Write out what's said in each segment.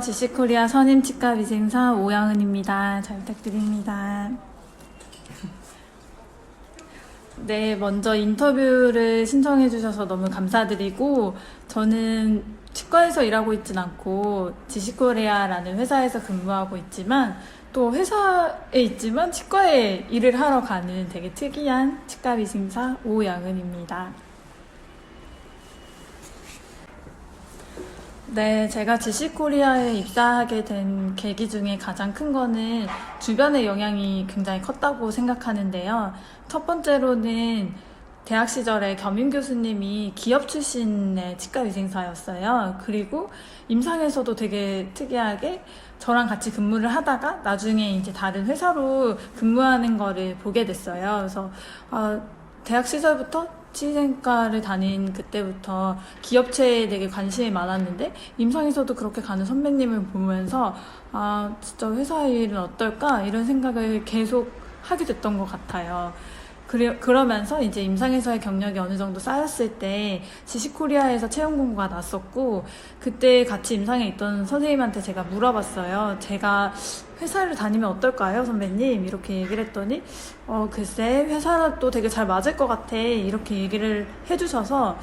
안녕하세요. 지식코리아 선임 치과 위생사 오영은입니다. 잘 부탁드립니다. 네, 먼저 인터뷰를 신청해 주셔서 너무 감사드리고, 저는 치과에서 일하고 있진 않고, 지식코리아라는 회사에서 근무하고 있지만, 또 회사에 있지만 치과에 일을 하러 가는 되게 특이한 치과 위생사 오양은입니다. 네, 제가 지식코리아에 입사하게 된 계기 중에 가장 큰 거는 주변의 영향이 굉장히 컸다고 생각하는데요. 첫 번째로는 대학 시절에 겸임 교수님이 기업 출신의 치과 위생사였어요. 그리고 임상에서도 되게 특이하게 저랑 같이 근무를 하다가 나중에 이제 다른 회사로 근무하는 거를 보게 됐어요. 그래서 아, 대학 시절부터 치생과를 다닌 그때부터 기업체에 되게 관심이 많았는데 임상에서도 그렇게 가는 선배님을 보면서 아 진짜 회사 일은 어떨까 이런 생각을 계속 하게 됐던 것 같아요. 그래, 그러면서 이제 임상에서의 경력이 어느 정도 쌓였을 때 지식코리아에서 채용 공고가 났었고 그때 같이 임상에 있던 선생님한테 제가 물어봤어요. 제가 회사를 다니면 어떨까요, 선배님? 이렇게 얘기를 했더니 어 글쎄 회사도 되게 잘 맞을 것 같아 이렇게 얘기를 해주셔서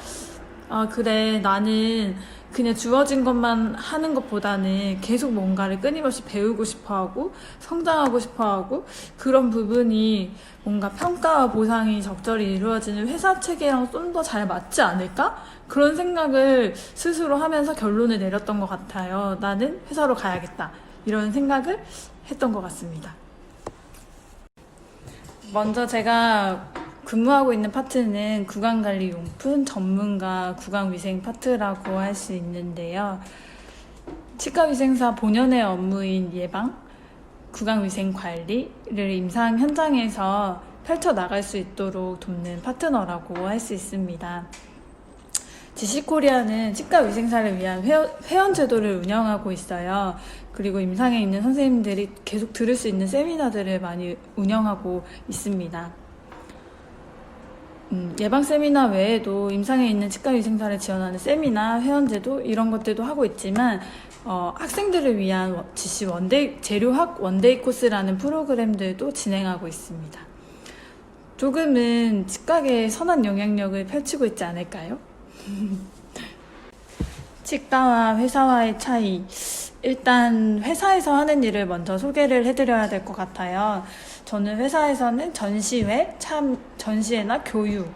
아 그래 나는 그냥 주어진 것만 하는 것보다는 계속 뭔가를 끊임없이 배우고 싶어 하고 성장하고 싶어 하고 그런 부분이 뭔가 평가와 보상이 적절히 이루어지는 회사 체계랑 좀 더 잘 맞지 않을까? 그런 생각을 스스로 하면서 결론을 내렸던 것 같아요. 나는 회사로 가야겠다. 이런 생각을 했던 것 같습니다. 먼저 제가 근무하고 있는 파트는 구강관리용품 전문가 구강위생 파트라고 할 수 있는데요. 치과위생사 본연의 업무인 예방, 구강위생 관리를 임상 현장에서 펼쳐 나갈 수 있도록 돕는 파트너라고 할 수 있습니다. 지식코리아는 치과위생사를 위한 회원 제도를 운영하고 있어요. 그리고 임상에 있는 선생님들이 계속 들을 수 있는 세미나들을 많이 운영하고 있습니다. 음, 예방 세미나 외에도 임상에 있는 치과위생사를 지원하는 세미나, 회원제도 이런 것들도 하고 있지만 어, 학생들을 위한 워- 지시 원데이 재료학 원데이 코스라는 프로그램들도 진행하고 있습니다. 조금은 치과계에 선한 영향력을 펼치고 있지 않을까요? 치과와 회사와의 차이. 일단 회사에서 하는 일을 먼저 소개를 해드려야 될 것 같아요. 저는 회사에서는 전시회, 참 전시회나 교육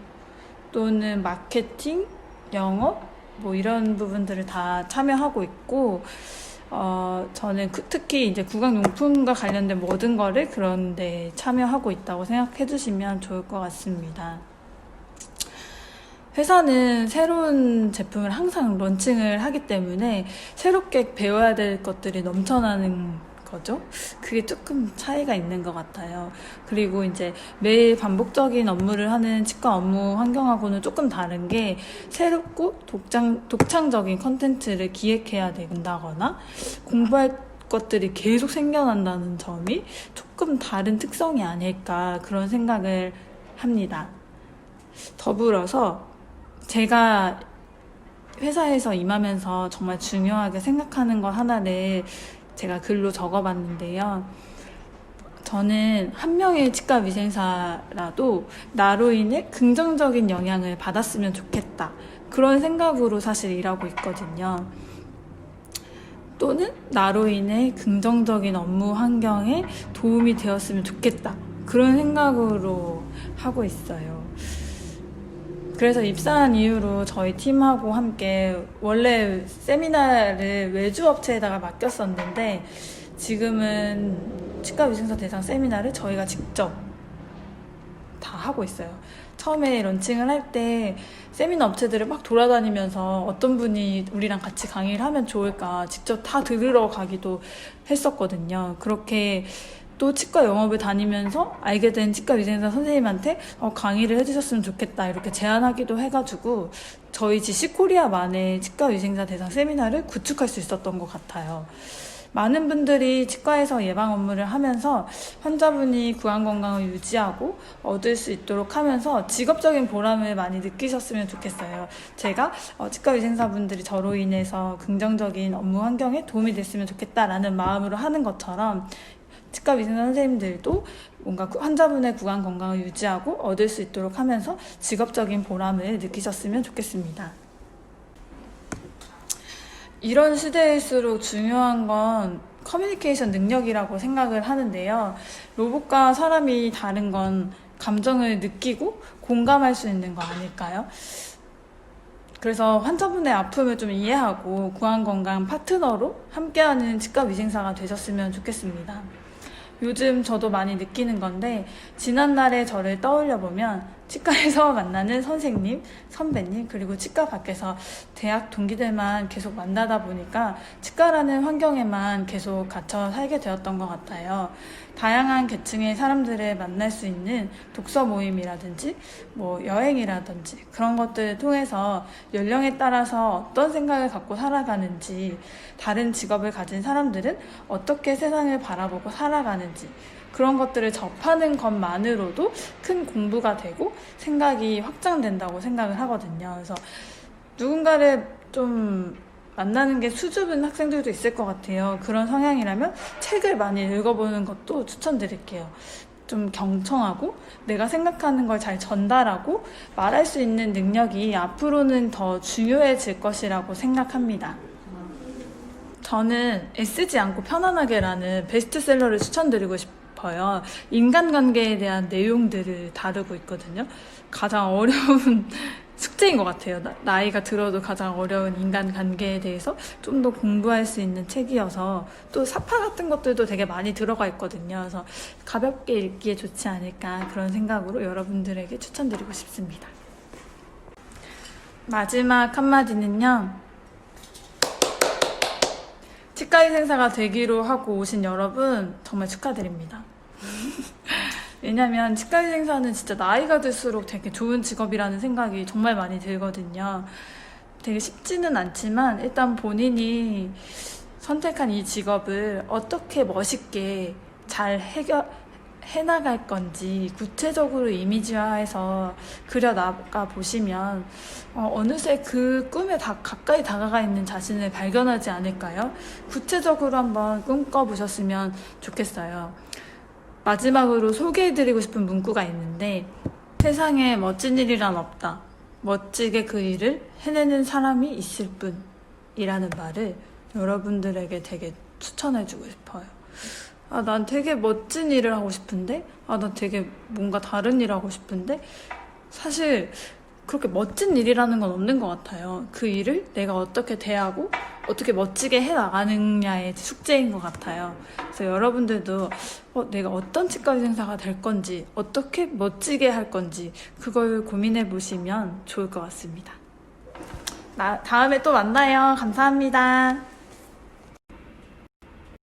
또는 마케팅, 영업 뭐 이런 부분들을 다 참여하고 있고 어 저는 그- 특히 이제 구강용품과 관련된 모든 거를 그런데 참여하고 있다고 생각해 주시면 좋을 것 같습니다. 회사는 새로운 제품을 항상 런칭을 하기 때문에 새롭게 배워야 될 것들이 넘쳐나는 거죠. 그게 조금 차이가 있는 것 같아요. 그리고 이제 매일 반복적인 업무를 하는 치과 업무 환경하고는 조금 다른 게 새롭고 독창, 독창적인 컨텐츠를 기획해야 된다거나 공부할 것들이 계속 생겨난다는 점이 조금 다른 특성이 아닐까 그런 생각을 합니다. 더불어서 제가 회사에서 임하면서 정말 중요하게 생각하는 것 하나를 제가 글로 적어봤는데요. 저는 한 명의 치과 위생사라도 나로 인해 긍정적인 영향을 받았으면 좋겠다. 그런 생각으로 사실 일하고 있거든요. 또는 나로 인해 긍정적인 업무 환경에 도움이 되었으면 좋겠다. 그런 생각으로 하고 있어요. 그래서 입사한 이후로 저희 팀하고 함께 원래 세미나를 외주 업체에다가 맡겼었는데 지금은 치과 위생사 대상 세미나를 저희가 직접 다 하고 있어요. 처음에 런칭을 할 때 세미나 업체들을 막 돌아다니면서 어떤 분이 우리랑 같이 강의를 하면 좋을까 직접 다 들으러 가기도 했었거든요. 그렇게 또 치과 영업을 다니면서 알게 된 치과 위생사 선생님한테 어, 강의를 해주셨으면 좋겠다 이렇게 제안하기도 해가지고 저희 지식코리아만의 치과 위생사 대상 세미나를 구축할 수 있었던 것 같아요. 많은 분들이 치과에서 예방 업무를 하면서 환자분이 구강 건강을 유지하고 얻을 수 있도록 하면서 직업적인 보람을 많이 느끼셨으면 좋겠어요. 제가 어, 치과 위생사분들이 저로 인해서 긍정적인 업무 환경에 도움이 됐으면 좋겠다라는 마음으로 하는 것처럼 치과 위생사 선생님들도 뭔가 그 환자분의 구강 건강을 유지하고 얻을 수 있도록 하면서 직업적인 보람을 느끼셨으면 좋겠습니다. 이런 시대일수록 중요한 건 커뮤니케이션 능력이라고 생각을 하는데요. 로봇과 사람이 다른 건 감정을 느끼고 공감할 수 있는 거 아닐까요? 그래서 환자분의 아픔을 좀 이해하고 구강 건강 파트너로 함께하는 치과 위생사가 되셨으면 좋겠습니다. 요즘 저도 많이 느끼는 건데 지난날의 저를 떠올려 보면 치과에서 만나는 선생님, 선배님 그리고 치과 밖에서 대학 동기들만 계속 만나다 보니까 치과라는 환경에만 계속 갇혀 살게 되었던 것 같아요. 다양한 계층의 사람들을 만날 수 있는 독서 모임이라든지 뭐 여행이라든지 그런 것들을 통해서 연령에 따라서 어떤 생각을 갖고 살아가는지 다른 직업을 가진 사람들은 어떻게 세상을 바라보고 살아가는지 그런 것들을 접하는 것만으로도 큰 공부가 되고 생각이 확장된다고 생각을 하거든요. 그래서 누군가를 좀 만나는 게 수줍은 학생들도 있을 것 같아요. 그런 성향이라면 책을 많이 읽어보는 것도 추천드릴게요. 좀 경청하고 내가 생각하는 걸 잘 전달하고 말할 수 있는 능력이 앞으로는 더 중요해질 것이라고 생각합니다. 저는 애쓰지 않고 편안하게라는 베스트셀러를 추천드리고 싶어요. 인간관계에 대한 내용들을 다루고 있거든요. 가장 어려운 숙제인 것 같아요. 나, 이가 들어도 가장 어려운 인간 관계에 대해서 좀 더 공부할 수 있는 책이어서 또 사파 같은 것들도 되게 많이 들어가 있거든요. 그래서 가볍게 읽기에 좋지 않을까 그런 생각으로 여러분들에게 추천드리고 싶습니다. 마지막 한마디는요. 치과의 생사가 되기로 하고 오신 여러분 정말 축하드립니다. 왜냐면 치과의생사는 진짜 나이가 들수록 되게 좋은 직업이라는 생각이 정말 많이 들거든요. 되게 쉽지는 않지만 일단 본인이 선택한 이 직업을 어떻게 멋있게 잘 해결, 해나갈 건지 구체적으로 이미지화해서 그려나가 보시면 어, 느새그 꿈에 다 가까이 다가가 있는 자신을 발견하지 않을까요? 구체적으로 한번 꿈꿔보셨으면 좋겠어요. 마지막으로 소개해드리고 싶은 문구가 있는데 세상에 멋진 일이란 없다. 멋지게 그 일을 해내는 사람이 있을 뿐 이라는 말을 여러분들에게 되게 추천해주고 싶어요. 아, 난 되게 멋진 일을 하고 싶은데? 아, 난 되게 뭔가 다른 일 하고 싶은데? 사실 그렇게 멋진 일이라는 건 없는 것 같아요. 그 일을 내가 어떻게 대하고 어떻게 멋지게 해 나가느냐의 숙제인 것 같아요. 그래서 여러분들도 어, 내가 어떤 치과 의생사가 될 건지 어떻게 멋지게 할 건지 그걸 고민해 보시면 좋을 것 같습니다. 나, 다음에 또 만나요. 감사합니다.